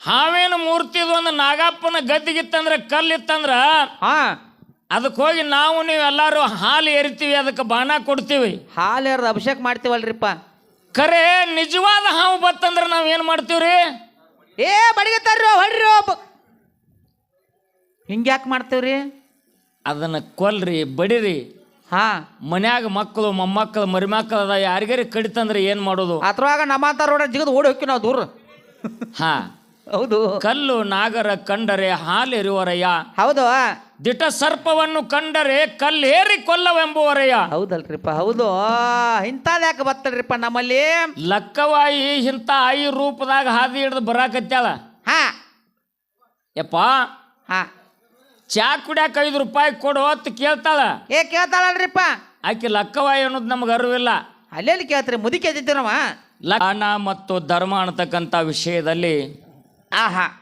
ಹಾವೇನು ಮೂರ್ತಿದು ಒಂದು ನಾಗಪ್ಪನ ಗದ್ದಿಗಿತ್ತಂದ್ರ ಕಲ್ಲಿತ್ತಂದ್ರ ಹಾ. ಅದಕ್ಕೆ ಹೋಗಿ ನಾವು ನೀವು ಎಲ್ಲರೂ ಹಾಲು ಎರಿತೀವಿ ಅದಕ್ಕೆ ಬಾಣ ಕೊಡ್ತೀವಿ. ಹಾಲು ಎರ್ದು ಅಭಿಷೇಕ ಮಾಡ್ತೀವಲ್ರಿಪ್ಪ. ಖರೆ ನಿಜವಾದ ಹಾವು ಬತ್ತಂದ್ರೆ ನಾವು ಏನು ಮಾಡ್ತೀವ್ರಿ? ಏ ಬಡಿಗತ್ತಾರ್ರಿ ಹೊಡ್ರಿ ಹಿಂಗ್ಯಾಕೆ ಮಾಡ್ತೀವ್ರಿ? ಅದನ್ನ ಕೊಲ್ರಿ ಬಡಿರಿ. ಹಾ. ಮನ್ಯಾಗ ಮಕ್ಕಳು ಮೊಮ್ಮಕ್ಕಳು ಮರಿಮಕ್ಕಳು ಅದ ಯಾರಿಗಾರಿ ಕಡಿತಂದ್ರೆ ಏನು ಮಾಡೋದು? ಅದ್ರೊಳಗ ನಮ್ಮಂತ ರೋಡ ಜಿಗದ್ ಓಡಿ ಹೋಗಿ ನಾವು ದೂರ. ಹಾ. ಹೌದು. ಕಲ್ಲು ನಾಗರ ಕಂಡರೆ ಹಾಲೆರುವರಯ್ಯ. ಹೌದು. ದಿಟ ಸರ್ಪವನ್ನು ಕಂಡರೆ ಕಲ್ಲೇರಿ ಕೊಲ್ಲವೆಂಬುವರಯ್ಯ. ಹೌದಲ್ರಿಪ್ಪ ಹೌದು. ಇಂಥದ್ ಯಾಕೆ ಬರ್ತಲ್ರಿಪ್ಪ ನಮ್ಮಲ್ಲಿ? ಲಕ್ಕವಾಯಿ ಇಂಥ ಐ ರೂಪದಾಗ ಹಾದಿ ಹಿಡ್ದು ಬರಾಕತ್ಯಾಳ. ಹಾ. ಯಪ್ಪ ಹಾ. ಚಾ ಕುಡಿಯಾಕ ಐದು ರೂಪಾಯಿ ಕೊಡು ಅಂತ ಕೇಳ್ತಾಳ. ಏ ಕೇಳ್ತಾಳಲ್ರಿಪ್ಪ. ಆಕೆ ಲಕ್ಕವಾಯಿ ಅನ್ನೋದು ನಮ್ಗೆ ಅರಿವಿಲ್ಲ. ಅಲ್ಲೆಲ್ಲಿ ಕೇಳ್ತಾರೆ? ಮುದುಕಿ ಕೇಳ್ತಿದ್ದೀರವ ಲನ ಮತ್ತು ಧರ್ಮ ಅನ್ನತಕ್ಕಂಥ ವಿಷಯದಲ್ಲಿ ಆಹಾ.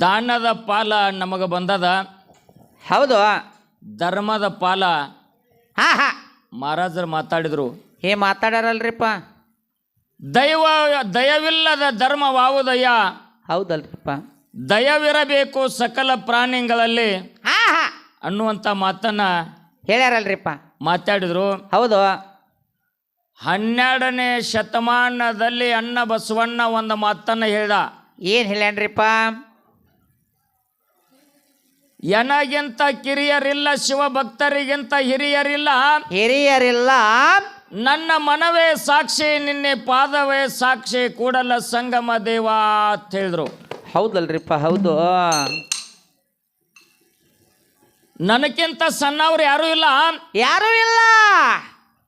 ದಾನದ ಪಾಲ ನಮಗೆ ಬಂದದ. ಹೌದು. ಧರ್ಮದ ಪಾಲ ಹಾ ಹಾ ಮಹಾರಾಜರು ಮಾತಾಡಿದ್ರು. ಹೇ ಮಾತಾಡ್ಯಾರಲ್ರಿಪ್ಪ ದೈವ ದಯವಿಲ್ಲದ ಧರ್ಮ ಧರ್ಮವಾವುದಯ್ಯ. ಹೌದಲ್ರಿಪ್ಪ. ದಯವಿರಬೇಕು ಸಕಲ ಪ್ರಾಣಿಗಳಲ್ಲಿ ಹಾ ಹಾ ಅನ್ನುವಂಥ ಮಾತನ್ನ ಹೇಳ್ಯಾರಲ್ರಿಪ್ಪ. ಮಾತಾಡಿದ್ರು. ಹೌದು. ಹನ್ನೆರಡನೇ ಶತಮಾನದಲ್ಲಿ ಅನ್ನ ಬಸವಣ್ಣ ಒಂದು ಮಾತನ್ನು ಹೇಳ್ದ. ಏನು ಹೇಳ್ಯಾನ್ರಿಪ್ಪ? ಎನಗಿಂತ ಕಿರಿಯರಿಲ್ಲ ಶಿವಭಕ್ತರಿಗಿಂತ ಹಿರಿಯರಿಲ್ಲ. ಹಿರಿಯರಿಲ್ಲ. ನನ್ನ ಮನವೇ ಸಾಕ್ಷಿ ನಿನ್ನೆ ಪಾದವೇ ಸಾಕ್ಷಿ ಕೂಡಲ ಸಂಗಮ ದೇವ ಅಂತ ಹೇಳಿದ್ರು. ಹೌದಲ್ರಿಪ್ಪ ಹೌದು. ನನಗಿಂತ ಸಣ್ಣವ್ರು ಯಾರೂ ಇಲ್ಲ. ಯಾರೂ ಇಲ್ಲ.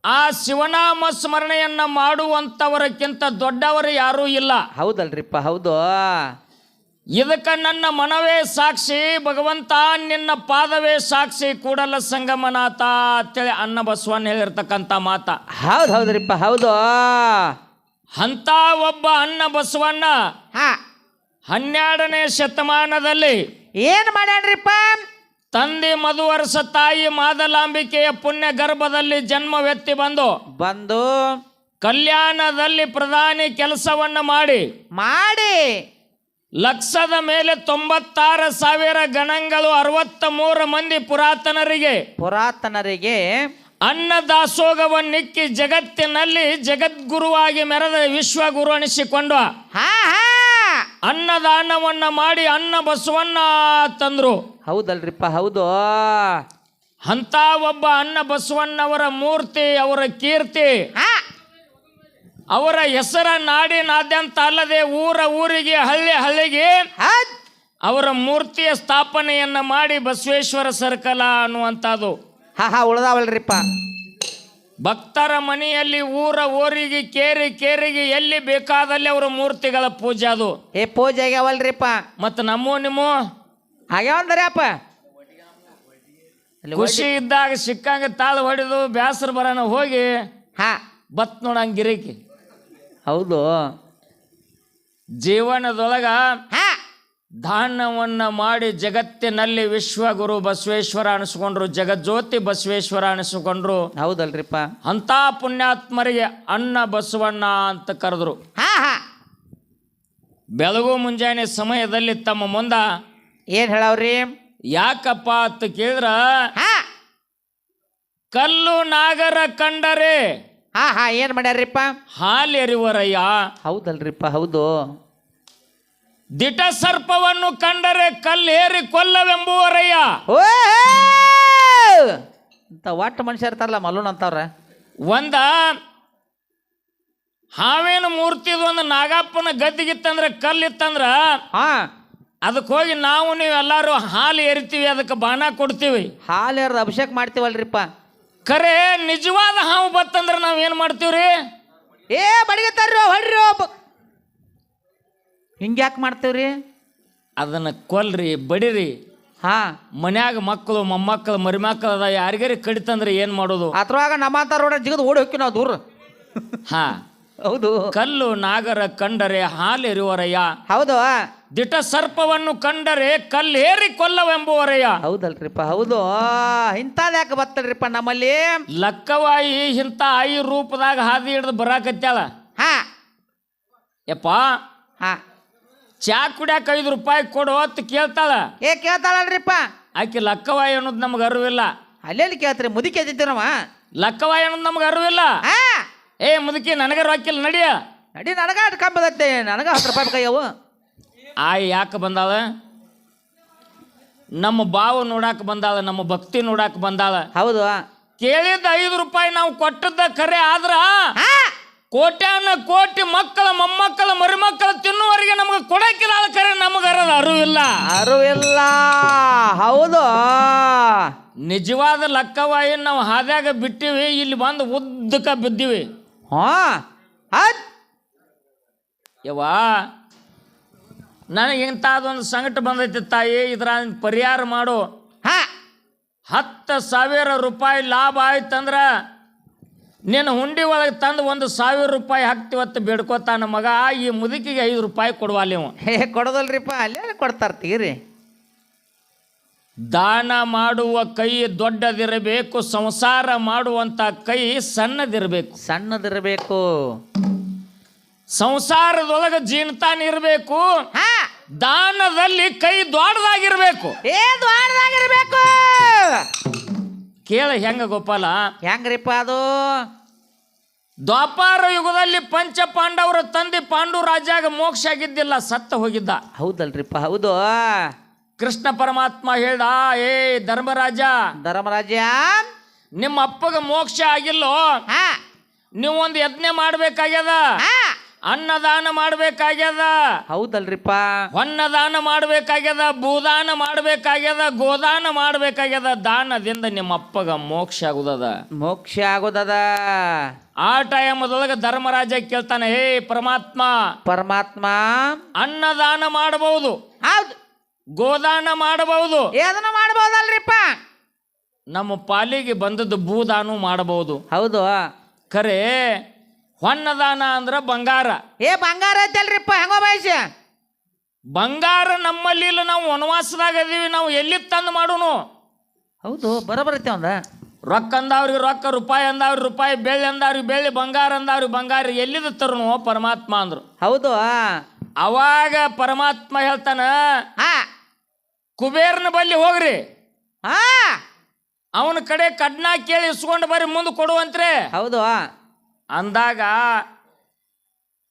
ಆ ಶಿವನಾಮ ಸ್ಮರಣೆಯನ್ನ ಮಾಡುವಂಥವರಕ್ಕಿಂತ ದೊಡ್ಡವರು ಯಾರೂ ಇಲ್ಲ. ಹೌದಲ್ರಿಪ್ಪ ಹೌದು. ಇದಕ್ಕೆ ನನ್ನ ಮನವೇ ಸಾಕ್ಷಿ ಭಗವಂತ ನಿನ್ನ ಪಾದವೇ ಸಾಕ್ಷಿ ಕೂಡಲ ಸಂಗಮನಾಥ ಅಂತೇಳಿ ಅನ್ನ ಬಸವಣ್ಣ ಹೇಳಿರ್ತಕ್ಕಂಥ ಮಾತ. ಹೌದು ಹೌದ್ರಿಪ್ಪ ಹೌದು. ಅಂತ ಒಬ್ಬ ಅನ್ನ ಬಸವಣ್ಣ ಹಾ. ಹನ್ನೆರಡನೇ ಶತಮಾನದಲ್ಲಿ ಏನು ಮಾಡ್ಯಾನ್ರಿಪ್ಪ? ತಂದೆ ಮಧುವರ್ಷ ತಾಯಿ ಮಾದಲಾಂಬಿಕೆಯ ಪುಣ್ಯ ಗರ್ಭದಲ್ಲಿ ಜನ್ಮವೆತ್ತಿ ಬಂದು ಬಂದು ಕಲ್ಯಾಣದಲ್ಲಿ ಪ್ರಧಾನಿ ಕೆಲಸವನ್ನು ಮಾಡಿ ಮಾಡಿ. ಲಕ್ಷದ ಮೇಲೆ ತೊಂಬತ್ತಾರು ಸಾವಿರ ಗಣಗಳು ಅರವತ್ತ ಮೂರು ಮಂದಿ ಪುರಾತನರಿಗೆ ಪುರಾತನರಿಗೆ ಅನ್ನ ದಾಸೋಗವನ್ನಿಕ್ಕಿ ಜಗತ್ತಿನಲ್ಲಿ ಜಗದ್ಗುರುವಾಗಿ ಮೆರೆದ ವಿಶ್ವಗುರು ಅನಿಸಿಕೊಂಡು ಹಾ ಹಾ. ಅನ್ನದಾನವನ್ನ ಮಾಡಿ ಅನ್ನ ಬಸವಣ್ಣ ತಂದ್ರು. ಹೌದಲ್ರಿಪ್ಪ ಹೌದು. ಅಂತ ಒಬ್ಬ ಅನ್ನ ಬಸವಣ್ಣವರ ಮೂರ್ತಿ ಅವರ ಕೀರ್ತಿ ಅವರ ಹೆಸರ ನಾಡಿನಾದ್ಯಂತ ಅಲ್ಲದೆ ಊರ ಊರಿಗೆ ಹಳ್ಳಿ ಹಳ್ಳಿಗೆ ಅವರ ಮೂರ್ತಿಯ ಸ್ಥಾಪನೆಯನ್ನ ಮಾಡಿ ಬಸವೇಶ್ವರ ಸರ್ಕಲ ಅನ್ನುವಂಥದ್ದು. ಹಾ ಹಾ ಉಳ್ದಾವಲ್ರಿಪ್ಪ. ಭಕ್ತರ ಮನೆಯಲ್ಲಿ ಊರ ಊರಿಗೆ ಕೇರಿ ಕೇರಿಗೆ ಎಲ್ಲಿ ಬೇಕಾದಲ್ಲಿ ಅವರ ಮೂರ್ತಿಗಳ ಪೂಜೆ ಅದು. ಏ ಪೂಜೆ ಆಗ್ಯಾವಲ್ರಿಪ್ಪ? ಮತ್ತು ನಮ್ಮೂ ನಿಮ್ಮ? ಆಗ್ಯಾವಂದ್ರೆ ಅಪ್ಪ ಖುಷಿ ಇದ್ದಾಗ ಸಿಕ್ಕಂಗೆ ತಾಳು ಹೊಡೆದು ಬ್ಯಾಸರ ಬರೋಣ ಹೋಗಿ. ಹಾ. ಬತ್ ನೋಡಂಗಿರಿಕಿ ಹೌದು. ಜೀವನದೊಳಗ ಹಾ. ದಾನವನ್ನ ಮಾಡಿ ಜಗತ್ತಿನಲ್ಲಿ ವಿಶ್ವಗುರು ಬಸವೇಶ್ವರ ಅನಿಸ್ಕೊಂಡ್ರು ಜಗಜ್ಯೋತಿ ಬಸವೇಶ್ವರ ಅನಿಸ್ಕೊಂಡ್ರು. ಹೌದಲ್ರಿಪ್ಪ. ಅಂತ ಪುಣ್ಯಾತ್ಮರಿಗೆ ಅನ್ನ ಬಸವಣ್ಣ ಅಂತ ಕರೆದ್ರು. ಹಾ ಹಾ. ಬೆಳಗು ಮುಂಜಾನೆ ಸಮಯದಲ್ಲಿ ತಮ್ಮ ಮುಂದ ಏನ್ ಹೇಳವ್ರಿ? ಯಾಕಪ್ಪ ಅಂತ ಕೇಳಿದ್ರ ಹಾ. ಕಲ್ಲು ನಾಗರ ಕಂಡರೆ. ಹಾ ಹಾ ಏನ್ ಮಾಡ್ಯಾರ್ರಿಪ್ಪ? ಹಾಲೆರಿವರಯ್ಯ. ಹೌದಲ್ರಿಪ್ಪ ಹೌದು. ದಿಟ ಸರ್ಪವನ್ನು ಕಂಡರೆ ಕಲ್ಲೇರಿ ಕೊಲ್ಲವೆಂಬುವರಯ್ಯ. ಅಂತ ಒಟ್ಟು ಮನುಷ್ಯ ಇರ್ತಾರಲ್ಲ ಮಲ್ಲೂನ್ ಅಂತವ್ರ. ಒಂದ ಹಾವೇನು ಮೂರ್ತಿದು ಒಂದು ನಾಗಪ್ಪನ ಗದ್ದಿಗಿತ್ತಂದ್ರ ಕಲ್ಲಿತ್ತಂದ್ರ ಹಾ. ಅದಕ್ಕೆ ಹೋಗಿ ನಾವು ನೀವೆಲ್ಲರೂ ಹಾಲು ಎರಿತೀವಿ ಅದಕ್ಕೆ ಬಾಣ ಕೊಡ್ತೀವಿ. ಹಾಲು ಎರ್ದು ಅಭಿಷೇಕ ಮಾಡ್ತೀವಲ್ರಿಪ್ಪ. ಖರೆ ನಿಜವಾದ ಹಾವು ಬತ್ತಂದ್ರೆ ನಾವು ಏನು ಮಾಡ್ತೀವ್ರಿ? ಏ ಬಡಿಗತ್ತಾರ್ರಿ ಹೊಡ್ರಿ ಹಿಂಗ್ಯಾಕೆ ಮಾಡ್ತೀವ್ರಿ? ಅದನ್ನು ಕೊಲ್ರಿ ಬಡಿರಿ. ಹಾ. ಮನ್ಯಾಗ ಮಕ್ಕಳು ಮೊಮ್ಮಕ್ಕಳು ಮರಿಮಕ್ಕಳು ಅದ ಯಾರಿಗಾರಿ ಕಡಿತಂದ್ರೆ ಏನು ಮಾಡೋದು? ಅದ್ರೊಳಗ ನಮ್ಮಂತ ರೋಡ ಜಿಗದು ಓಡಿ ಹೋಗಿ ನಾವು ದೂರ. ಹಾ. ಹೌದು. ಕಲ್ಲು ನಾಗರ ಕಂಡರೆ ಹಾಲೆರಿವರಯ್ಯ ಹೌದು. ದಿಟ ಸರ್ಪವನ್ನು ಕಂಡರೆ ಕಲ್ಲೇರಿ ಕೊಲ್ಲವೆಂಬುವರಯ್ಯ. ಹೌದಲ್ರಿಪ್ಪ ಹೌದು. ಇಂಥದ್ದು ಯಾಕೆ ಬರ್ತಡ್ರಿಪ್ಪ ನಮ್ಮಲ್ಲಿ? ಲಕ್ಕವಾಯಿ ಇಂಥ ಐ ರೂಪದಾಗ ಹಾದಿ ಹಿಡ್ದು ಬರಾಕತ್ಯಾಳ. ಹಾ. ಯಪ್ಪ. ಹಾ. ಚಾ ಕುಡಿಯಾಕ ಐದು ರೂಪಾಯಿ ಕೊಡು ಅಂತ ಕೇಳ್ತಾಳ. ಏ ಕೇಳ್ತಾಳಲ್ರಿಪ್ಪ. ಆಕೆ ಲಕ್ಕವಾಯಿ ಅನ್ನೋದು ನಮ್ಗೆ ಅರಿವಿಲ್ಲ. ಅಲ್ಲೆಲ್ಲಿ ಕೇಳ್ತೀರಿ? ಮುದುಕಿ ಎದ್ದಿದ್ದೀರವ ಲಕ್ಕವಾಯಿ ಅನ್ನೋದು ನಮ್ಗೆ ಅರಿವಿಲ್ಲ. ಹಾ. ಏ ಮುದುಕಿ ನನಗೆ ರೊಕ್ಕಿಲ್ಲ ನಡಿಯ ನಡಿ ನನಗ ಅಟ್ ಕಂಬದತ್ತೆ ನನಗ ಹತ್ತು ರೂಪಾಯಿ ಬೇಕಾಗ್ಯವು ಆಯ್ ಯಾಕೆ ಬಂದಾಳ? ನಮ್ಮ ಬಾವು ನೋಡಾಕ ಬಂದಾಳ ನಮ್ಮ ಭಕ್ತಿ ನೋಡಾಕ ಬಂದಾಳ. ಹೌದು. ಕೇಳಿದ ಐದು ರೂಪಾಯಿ ನಾವು ಕೊಟ್ಟದ್ದ ಕರೆ ಆದ್ರ ಹಾ. ಕೋಟ್ಯಾನ ಕೋಟಿ ಮಕ್ಕಳ ಮೊಮ್ಮಕ್ಕಳ ಮರಿಮಕ್ಕಳ ತಿನ್ನುವರೆಗೆ ನಮಗೆ ಕೊಡಕ್ಕಿಲ್ಲ ಖರೆ ನಮಗರದ ಅರಿವಿಲ್ಲ. ಅರಿವಿಲ್ಲ. ಹೌದು. ನಿಜವಾದ ಲಕ್ಕವಾಯಿ ನಾವು ಹಾದ್ಯಾಗ ಬಿಟ್ಟಿವಿ ಇಲ್ಲಿ ಬಂದು ಉದ್ದಕ ಬಿದ್ದೀವಿ. ಹಾ. ಯವಾ ನನಗೆ ಇಂಥದ್ದೊಂದು ಸಂಕಟ ಬಂದೈತಿ ತಾಯಿ ಇದ್ರ ಪರಿಹಾರ ಮಾಡು. ಹಾ. ಹತ್ತು ಸಾವಿರ ರೂಪಾಯಿ ಲಾಭ ಆಯ್ತಂದ್ರ ನಿನ್ನ ಹುಂಡಿ ಒಳಗೆ ತಂದು ಒಂದು ಸಾವಿರ ರೂಪಾಯಿ ಹಾಕ್ತಿವತ್ತು ಬೇಡ್ಕೋತಾನ ಮಗ ಈ ಮುದುಕಿಗೆ ಐದು ರೂಪಾಯಿ ಕೊಡುವಲ್ಲಿ ಇವ. ಹೇ ಕೊಡೋದಲ್ರಿಪ್ಪ ಅಲ್ಲೇ ಕೊಡ್ತಾರ್ತೀರಿ ದಾನ ಮಾಡುವ ಕೈ ದೊಡ್ಡದಿರಬೇಕು ಸಂಸಾರ ಮಾಡುವಂಥ ಕೈ ಸಣ್ಣದಿರಬೇಕು. ಸಣ್ಣದಿರಬೇಕು. ಸಂಸಾರದೊಳಗೆ ಜೀನ್ತಾನ ಇರಬೇಕು ದಾನದಲ್ಲಿ ಕೈ ದೊಡ್ಡದಾಗಿರ್ಬೇಕು. ಏ ದ್ವಾರದಾಗಿರ್ಬೇಕು ಕೇಳ ಹೆಂಗ ಗೋಪಾಲ? ಹೆಂಗ್ರಿಪ್ಪ ಅದು? ದ್ವಾಪಾರ ಯುಗದಲ್ಲಿ ಪಂಚ ಪಾಂಡವರ ತಂದೆ ಪಾಂಡು ರಾಜಾಗ ಮೋಕ್ಷ ಆಗಿದ್ದಿಲ್ಲ ಸತ್ತ ಹೋಗಿದ್ದ. ಹೌದಲ್ರಿಪ್ಪ ಹೌದು. ಕೃಷ್ಣ ಪರಮಾತ್ಮ ಹೇಳ್ದ ಏ ಧರ್ಮರಾಜ ಧರ್ಮರಾಜ ನಿಮ್ಮ ಅಪ್ಪಗ ಮೋಕ್ಷ ಆಗಿಲ್ಲೋ? ನೀವೊಂದು ನೀವು ಒಂದು ಯಜ್ಞ ಮಾಡ್ಬೇಕಾಗ್ಯದ? ಅನ್ನದಾನ ಮಾಡ್ಬೇಕಾಗ್ಯದ. ಹೌದಲ್ರಿಪ್ಪ. ಹೊನ್ನದಾನ ಮಾಡ್ಬೇಕಾಗ್ಯದ ಭೂದಾನ ಮಾಡ್ಬೇಕಾಗ್ಯದ ಗೋದಾನ ಮಾಡ್ಬೇಕಾಗ್ಯದ ದಾನದಿಂದ ನಿಮ್ಮ ಅಪ್ಪಗ ಮೋಕ್ಷ ಆಗುದದ. ಮೋಕ್ಷ ಆಗುದದ. ಆ ಟೈಮದೊಳಗೆ ಧರ್ಮರಾಜ ಕೇಳ್ತಾನೆ ಹೇ ಪರಮಾತ್ಮ ಪರಮಾತ್ಮ ಅನ್ನದಾನ ಮಾಡಬಹುದು ಹೌದು. ಗೋದಾನ ಮಾಡಬಹುದು ಏದನ್ನ ಮಾಡಬಹುದಲ್ರಿಪ್ಪ ನಮ್ಮ ಪಾಲಿಗೆ ಬಂದದ್ದು ಭೂದಾನು ಮಾಡಬಹುದು ಹೌದು. ಖರೆ ಹೊನ್ನದಾನ ಅಂದ್ರ ಬಂಗಾರ. ಏ ಬಂಗಾರ ಐತಲ್ರಿಪ್ಪ ಹೆಂಗೋ ಬಯಸಿ? ಬಂಗಾರ ನಮ್ಮಲ್ಲಿ ಇಲ್ಲ ನಾವು ವನವಾಸದಾಗ ಅದೀವಿ ನಾವು ಎಲ್ಲಿ ತಂದು ಮಾಡೋನು ಹೌದು ಬರೋಬರೈತೆ ಒಂದ ರೊಕ್ಕ ಅಂದವ್ರಿಗೆ ರೊಕ್ಕ ರೂಪಾಯಿ ಅಂದವ್ರಿಗೆ ರೂಪಾಯಿ ಬೆಳ್ಳಿ ಅಂದವ್ರಿಗೆ ಬೆಳ್ಳಿ ಬಂಗಾರ ಅಂದವ್ರಿಗೆ ಬಂಗಾರ ಎಲ್ಲಿದ ತರುನು ಪರಮಾತ್ಮ ಅಂದ್ರು. ಹೌದು ಅವಾಗ ಪರಮಾತ್ಮ ಹೇಳ್ತಾನ ಹಾ ಕುಬೇರನ ಬಲ್ಲಿ ಹೋಗ್ರಿ. ಹಾ ಅವನ ಕಡೆ ಕಡ್ನ ಕೇಳಿ ಇಸ್ಕೊಂಡು ಬರ್ರಿ ಮುಂದೆ ಕೊಡುವಂತ್ರಿ. ಹೌದು ಅಂದಾಗ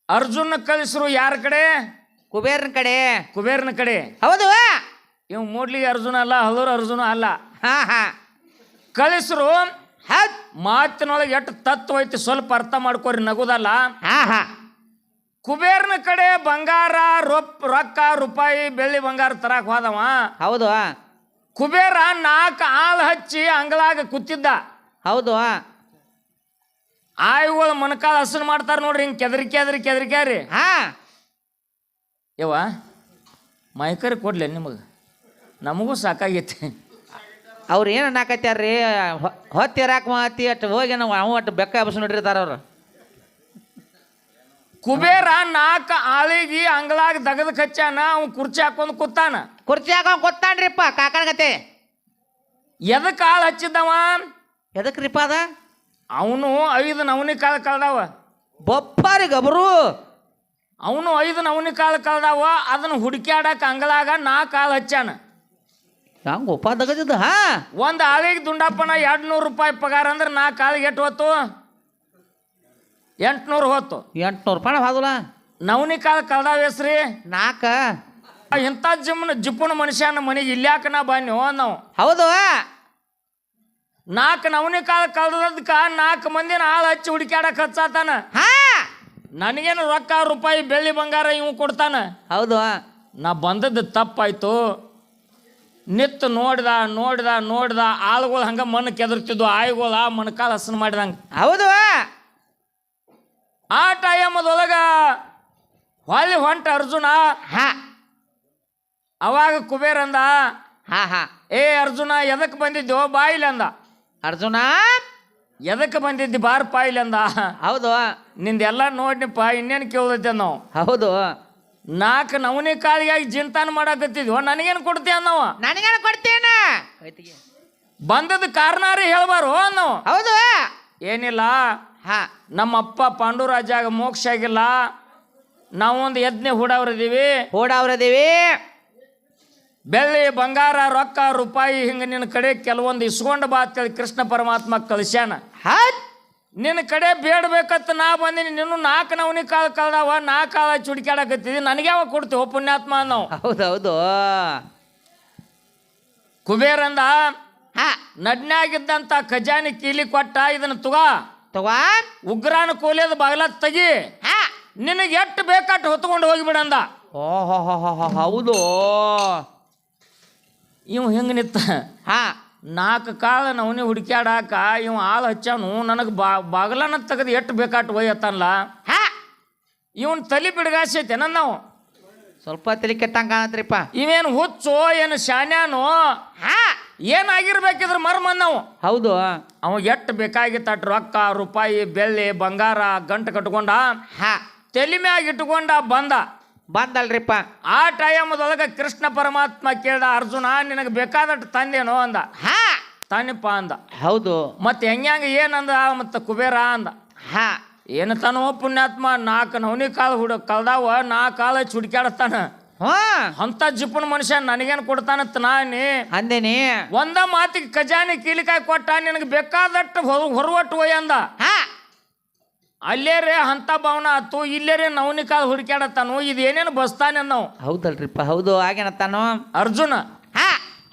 ಅರ್ಜುನ ಕಳಿಸ್ರು ಯಾರ ಕಡೆ? ಕುಬೇರನ ಕಡೆ. ಕುಬೇರನ ಕಡೆ. ಹೌದು. ಇವ್ ಮೂಡ್ಲಿ ಅರ್ಜುನ ಅಲ್ಲ ಹಲೂರು ಅರ್ಜುನ ಅಲ್ಲ. ಹಾ ಹಾ. ಕಳಿಸ್ರು ಮಾತಿನೊಳಗೆ ಎಷ್ಟು ತತ್ವ ಐತಿ ಸ್ವಲ್ಪ ಅರ್ಥ ಮಾಡ್ಕೋರಿ ನಗುದಲ್ಲ. ಹಾ ಹಾ. ಕುಬೇರನ ಕಡೆ ಬಂಗಾರ ರೊಪ್ ರೊಕ್ಕ ರೂಪಾಯಿ ಬೆಳ್ಳಿ ಬಂಗಾರ ತರಾಕ್ ಹೋದವ. ಹೌದು. ಕುಬೇರ ನಾಲ್ಕು ಆಳು ಹಚ್ಚಿ ಅಂಗಳಾಗ ಕೂತಿದ್ದ. ಹೌದು. ಆಯುಗಳು ಮೊಣಕಾಲ ಹಸನ್ ಮಾಡ್ತಾರೆ ನೋಡ್ರಿ ಹಿಂಗೆ ಕೆದರಿಕೆ ಅದ್ರಿ ಕೆದರಿಕೆ ರೀ ಹಾ. ಯವ್ವ ಮೈಕರಿ ಕೊಡ್ಲಿ ನಿಮಗೆ. ನಮಗೂ ಸಾಕಾಗೈತಿ. ಅವ್ರು ಏನು ಅನ್ನಾಕತ್ಯಾರ್ರೀ? ಹೊತ್ತಿರಾಕ ಮಾತಿ ಅಷ್ಟು ಹೋಗಿ ನಾವು ಅವು ಅಷ್ಟು ಬೆಕ್ಕ ಹಬ್ಬಸ್ ನೋಡಿರ್ತಾರ ಅವರು. ಕುಬೇರ ನಾಲ್ಕು ಆಳಿಗೆ ಅಂಗಳಾಗ ದಗದ ಕಚ್ಚಾನ ಅವ್ನು ಕುರ್ಚಿ ಹಾಕೊಂಡು ಕೂತಾನ. ಕುರ್ಚಿ ಹಾಕೊಂಡ್ ಗೊತ್ತಾನ್ರಿಪ್ಪ ಕಾಕನಗತೆ ಎದಕ್ಕೆ ಆಳು ಹಚ್ಚಿದ್ದವ? ಎದಕ್ರಿಪ್ಪ ಅದ? ಅವನು ಐದು ನವನಿ ಕಾಲ ಕಳ್ದಾವ. ಬಪ್ಪಾರಿ ಗಬರು ಅವನು ಐದು ನವನಿ ಕಾಲ ಕಳ್ದಾವ ಅದನ್ನ ಹುಡುಕ್ಯಾಡಕ್ಕೆ ಅಂಗಳಾಗ ನಾ ಕಾಲು ಹಚ್ಚಾನ ಹಂಗೆ ಒಪ್ಪ ತಗದಿದ್ದು ಹಾ? ಒಂದು ಆಳಿಗೆ ದುಂಡಪ್ಪನ ಎರಡು ನೂರು ರೂಪಾಯಿ ಪಗಾರ ಅಂದ್ರೆ ನಾ ಕಾಲಿಗೆ ಎಷ್ಟು ಹೊತ್ತು? ಎಂಟ್ನೂರು ಹೊತ್ತು. ಎಂಟ್ನೂರು ರೂಪಾಯಿ ಹಾದಲ್ಲ. ನವನಿ ಕಾಲ ಕಳ್ದಾವ ಹೆಸ್ರಿ? ನಾಕ. ಇಂಥ ಜಿಮ್ನ ಜಿಪ್ಪುಣ ಮನುಷ್ಯನ ಮನೆಗೆ ಇಲ್ಯಾಕ ನಾ ಬನ್ನಿ ನಾವು ಹೌದು. ನಾಲ್ಕು ನವನಿ ಕಾಲ ಕಳ್ದದ್ಕ ನಾಲ್ಕು ಮಂದಿನ ಆಳು ಹಚ್ಚಿ ಹುಡುಕ್ಯಾಡಕ್ ಹಚ್ಚಾತಾನ. ಹಾ. ನನಗೇನು ರೊಕ್ಕ ರೂಪಾಯಿ ಬೆಳ್ಳಿ ಬಂಗಾರ ಇವು ಕೊಡ್ತಾನ? ಹೌದು. ನಾ ಬಂದದ್ದು ತಪ್ಪಾಯ್ತು. ನಿತ್ತು ನೋಡ್ದ ನೋಡ್ದ ನೋಡ್ದ ಆಳುಗಳು ಹಂಗ ಮಣ್ಣು ಕೆದರ್ತಿದ್ವು ಆಯುಗಳು ಆ ಮಣ್ಕಾಲ ಹಸನ್ ಮಾಡಿದಂಗ. ಹೌದು. ಆ ಟೈಮದೊಳಗ ಹೊಳ್ಳಿ ಹೊಂಟ ಅರ್ಜುನ ಹಾ. ಅವಾಗ ಕುಬೇರ್ ಅಂದ ಹಾ ಹಾ. ಏ ಅರ್ಜುನ ಎದಕ್ಕೆ ಬಂದಿದ್ದೋ ಬಾಯಿಲಿ ಅಂದ. ಅರ್ಜುನ? ಎದಕ್ಕೆ ಬಂದಿದ್ದಿ ಬಾರ್ ಪಾಯಿಲಿ ಅಂದ? ಹೌದು. ನಿಂದೆಲ್ಲ ನೋಡಿನಿಪ್ಪ ಇನ್ನೇನು ಕೇಳ್ದೈತೆ ನಾವು ಹೌದು. ನಾಲ್ಕು ನವನಿ ಕಾಲಿಗಾಗಿ ಜಿಂತಾನ ಮಾಡಾಕತ್ತಿದ್ವಿ ನನಗೇನು ಕೊಡ್ತೀಯ ನಾವು ನನಗೇನು ಕೊಡ್ತೇನ ಬಂದದ ಕಾರಣಾರಿ ಹೇಳ್ಬಾರು ನಾವು ಹೌದು. ಏನಿಲ್ಲ. ಹಾ. ನಮ್ಮಪ್ಪ ಪಾಂಡುರಾಜಾಗ ಮೋಕ್ಷ ಆಗಿಲ್ಲ. ನಾವೊಂದು ಯಜ್ಞ ಹೂಡವ್ರದೀವಿ ಓಡಾವ್ರದೇವಿ ಬೆಳ್ಳಿ ಬಂಗಾರ ರೊಕ್ಕ ರೂಪಾಯಿ ಹಿಂಗೆ ನಿನ್ನ ಕಡೆ ಕೆಲವೊಂದು ಇಸ್ಕೊಂಡು ಬಾ ಅಂತೇಳಿ ಕೃಷ್ಣ ಪರಮಾತ್ಮ ಕಳಿಸ್ಯಾನ. ನಿನ್ನ ಕಡೆ ಬೇಡಬೇಕತ್ತ ನಾ ಬಂದಿನಿ ನೀನು ನಾಲ್ಕು ನವನಿ ಕಾಲ ಕಳ್ದಾವ ನಾ ಕಾಲ ಚುಡ್ಕ್ಯಾಡಕತ್ತಿದ್ದೀನಿ ನನಗೆ ಯಾವಾಗ ಕೊಡ್ತೀವಿ ಪುಣ್ಯಾತ್ಮ ನಾವು ಹೌದೌದು. ಕುಬೇರಂದ ನಡ್ನಾಗಿದ್ದಂತ ಹಾ ಖಜಾನಿ ಕೀಲಿ ಕೊಟ್ಟ ಇದನ್ನ ತುಗ. ತಗೋ. ಉಗ್ರಾನ ಕೂಲಿಯದ ಬಾಗಿಲ ತೆಗಿ. ಹಾ. ನಿನಗೆ ಎಷ್ಟು ಬೇಕಟ್ಟು ಹೊತ್ಕೊಂಡು ಹೋಗಿಬಿಡಂದ. ಓಹೋ ಹೌದು. ಇವ್ ಹೆಂಗೆ ನಿತ್ತ? ಹಾ. ನಾಲ್ಕು ಕಾಳ ನವನಿ ಹುಡುಕ್ಯಾಡಾಕ ಇವ ಆಳು ಹಚ್ಚಾನು ನನಗೆ ಬಾ ಬಾಗಲನ ತೆಗೆದು ಎಷ್ಟು ಬೇಕಾಟ್ ಒಯ್ಯತ್ತಲ್ಲ ಹಾ. ಇವನ್ ತಲೆ ನನ್ನ ನಾವು. ಸ್ವಲ್ಪ ತಲೆ ಕೆಟ್ಟಂಗೆ ಕಾಣತ್ರಿಪ್ಪ. ಇವೇನು ಹುಚ್ಚು ಏನು ಶಾನ್ಯಾನು? ಹಾ. ಏನಾಗಿರ್ಬೇಕಿದ್ರ ಮರ್ಮ ನಾವು ಹೌದು. ಅವ ಎಷ್ಟು ಬೇಕಾಗಿತ್ತ ರೊಕ್ಕ ರೂಪಾಯಿ ಬೆಳ್ಳಿ ಬಂಗಾರ ಗಂಟು ಕಟ್ಕೊಂಡ ಹಾ. ತಲೆ ಮ್ಯಾಗ ಇಟ್ಕೊಂಡ ಬಂದ. ಬಂದಲ್ರಿಪ್ಪ. ಆ ಟೈಮದೊಳಗೆ ಕೃಷ್ಣ ಪರಮಾತ್ಮ ಕೇಳ್ದ ಅರ್ಜುನ ನಿನಗೆ ಬೇಕಾದಷ್ಟು ತಂದೇನೋ ಅಂದ. ಹಾ. ತಾನಿಪ್ಪ ಅಂದ. ಹೌದು. ಮತ್ತೆ ಹೆಂಗ್ಯಾಂಗ ಏನಂದ ಮತ್ತೆ ಕುಬೇರ ಅಂದ. ಹಾ. ಏನು ತಾನೋ ಪುಣ್ಯಾತ್ಮ ನಾಲ್ಕು ನವನಿ ಕಾಳು ಹುಡ ಕಲ್ದಾವ ನಾ ಕಾಲ ಹುಡುಕ್ಯಾಡತಾನ ಹಾ. ಅಂತ ಜಿಪ್ಪನ ಮನುಷ್ಯ ನನಗೇನು ಕೊಡ್ತಾನಂತ ನಾನಿ ಅಂದೇನಿ. ಒಂದ ಮಾತಿಗೆ ಖಜಾನೆ ಕೀಲಿಕಾಯಿ ಕೊಟ್ಟ ನಿನಗೆ ಬೇಕಾದಟ್ಟು ಹೊರವಟ್ಟು ಹೋಯ್ ಅಂದ. ಹಾ. ಅಲ್ಲೇ ರೇ ಅಂತ ಭಾವನ ಆತು ಇಲ್ಲೇ ರೇ ಹುಡುಕ್ಯಾಡತ್ತಾನು ಕಾಳು ಹುಡುಕ್ಯಾಡತಾನು ಇದು ಏನೇನು ಬಸ್ತಾನೆ ನಾವು ಹೌದಲ್ರಿಪ್ಪ ಹೌದು ಆಗೇನತ್ತಾನು ಅರ್ಜುನ ಹಾ.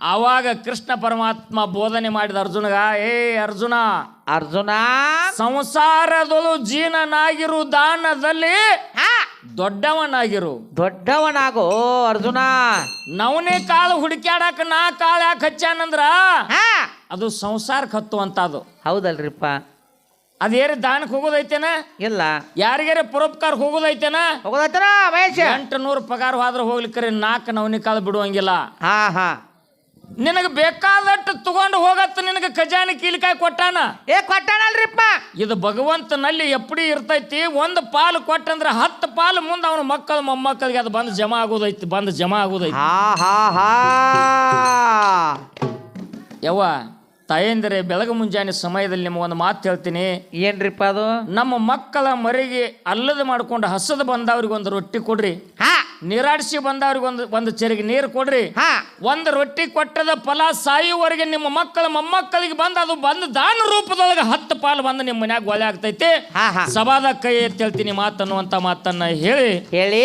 ಆವಾಗ ಕೃಷ್ಣ ಪರಮಾತ್ಮ ಬೋಧನೆ ಮಾಡಿದ ಅರ್ಜುನಗ ಏ ಅರ್ಜುನ ಅರ್ಜುನ ಸಂಸಾರದಳು ಜೀನನಾಗಿರು ದಾನದಲ್ಲಿ ಹಾ. ದೊಡ್ಡವನಾಗಿರು. ದೊಡ್ಡವನಾಗೋ ಅರ್ಜುನ. ನವನೇ ಕಾಳು ಹುಡುಕ್ಯಾಡಕ್ ನಾ ಕಾಳು ಯಾಕೆ ಹಚ್ಚಾನಂದ್ರ ಅದು ಸಂಸಾರಕ್ಕೆ ಹತ್ತುವಂತ ಅದು ಹೌದಲ್ರಿಪ್ಪ. ಅದೇರಿ ದಾನಕ್ಕೆ ಹೋಗೋದೈತೇನ? ಇಲ್ಲ. ಯಾರಿಗಾರ ಪುರೋಪಕಾರ ಹೋಗೋದೈತೇನ? ಹೋಗೋದೈತನ ವಯಸ್ಸು ಎಂಟು ನೂರು ಪಗಾರ ಹೋದ್ರೆ ಹೋಗ್ಲಿಕ್ಕರಿ ನಾಲ್ಕು ನವನಿ ಕಾಲ ಬಿಡುವಂಗಿಲ್ಲ. ಹಾ ಹಾ. ನಿನಗೆ ಬೇಕಾದಟ್ಟು ತಗೊಂಡು ಹೋಗತ್ತ ನಿನಗೆ ಖಜಾನೆ ಕೀಲಿಕಾಯಿ ಕೊಟ್ಟಾನ? ಏ ಕೊಟ್ಟಾನಲ್ರಿಪ್ಪ. ಇದು ಭಗವಂತನಲ್ಲಿ ಎಪ್ಪಡಿ ಇರ್ತೈತಿ. ಒಂದು ಪಾಲು ಕೊಟ್ಟಂದ್ರೆ ಹತ್ತು ಪಾಲು ಮುಂದೆ ಅವನ ಮಕ್ಕಳು ಮೊಮ್ಮಕ್ಕಳಿಗೆ ಅದು ಬಂದು ಜಮಾ ಆಗೋದೈತಿ ಬಂದು ಜಮಾ ಆಗೋದೈತಿ. ಹಾ ಹಾ ಹಾ. ಯವ್ವ ತಾಯಂದಿರೆ ಬೆಳಗ ಮುಂಜಾನೆ ಸಮಯದಲ್ಲಿ ನಿಮಗೊಂದು ಮಾತು ಹೇಳ್ತೀನಿ. ಏನ್ರಿಪ್ಪ ಅದು? ನಮ್ಮ ಮಕ್ಕಳ ಮರಿಗೆ ಅಲ್ಲದ ಮಾಡ್ಕೊಂಡು ಹಸದ ಬಂದವ್ರಿಗೆ ಒಂದು ರೊಟ್ಟಿ ಕೊಡ್ರಿ. ಹಾ. ನೀರಾಡಿಸಿ ಬಂದವ್ರಿಗೆ ಒಂದು ಒಂದು ಚೆರಿಗೆ ನೀರು ಕೊಡ್ರಿ. ಹಾ. ಒಂದು ರೊಟ್ಟಿ ಕೊಟ್ಟದ ಫಲ ಸಾಯುವವರೆಗೆ ನಿಮ್ಮ ಮಕ್ಕಳ ಮೊಮ್ಮಕ್ಕಳಿಗೆ ಬಂದ ಅದು ಬಂದು ದಾನ ರೂಪದೊಳಗೆ ಹತ್ತು ಪಾಲು ಬಂದು ನಿಮ್ಮ ಮನ್ಯಾಗ ಒಲೆ ಆಗ್ತೈತಿ. ಹಾ ಹಾ. ಸಭಾದ ಕೈ ಎತ್ತಿ ಹೇಳ್ತೀನಿ ಮಾತನ್ನುವಂತ ಮಾತನ್ನ ಹೇಳಿ. ಹೇಳಿ.